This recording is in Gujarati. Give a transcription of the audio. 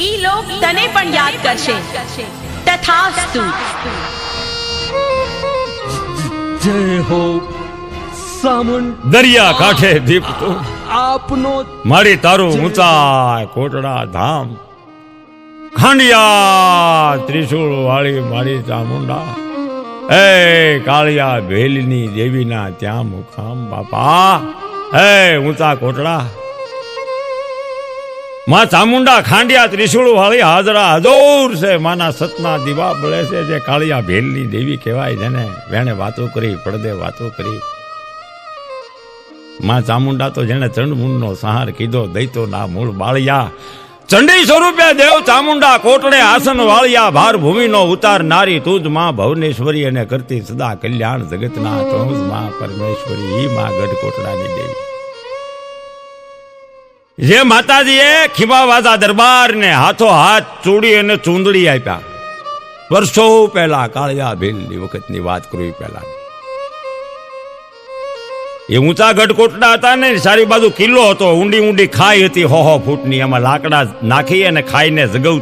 ઈ લોક તને પણ યાદ કરશે. તથાસ્તુ. જય હો સામુંડ દરિયા કાંઠે દીપતો આપનો મારી તારું ઊંચા કોટડા ધામ ખાંડિયા ત્રિશુળ વાળી મારી ચામુંડા. એ કાળિયા ભેલની દેવીના ત્યાં મુખામ બાપા. હે ઊંચા કોટડા. માં ચામુંડા, ખાંડિયા, ત્રિશુળ વાળી હાજરા હજોર છે. માના સતના દીવા બળે છે જે કાળિયા ભેલની દેવી કહેવાય જેને વેણે વાતો કરી, પડદે વાતો કરી. માં ચામુંડા તો જેને ચંડમુંડનો સહાર કીધો દૈતો ના મૂળ બાળિયા. ચંડી સ્વરૂપે દેવ ચામુંડા કોટડે આસન વાળિયા, ભાર ભૂમિનો ઉતાર નારી તુજમાં ભવનેશ્વરી અને કરતી સદા કલ્યાણ જગતના તુજમાં પરમેશ્વરી, ઈ માં ગઢ કોટડાની દેવી. જે માતાજીએ ખીમાવાદા દરબારને હાથો હાથ ચૂડી અને ચૂંદડી આપ્યા. વર્ષો પહેલા, કાળિયા ભીલની વખતની વાત કરવી પહેલા. એ ઊંચા ગઢકોટડા હતા ને, સારી બાજુ કિલ્લો હતો, ઊંડી ઊંડી ખાઈ હતી, હો હો, ફૂટની. એમાં લાકડા નાખી અને ખાઈને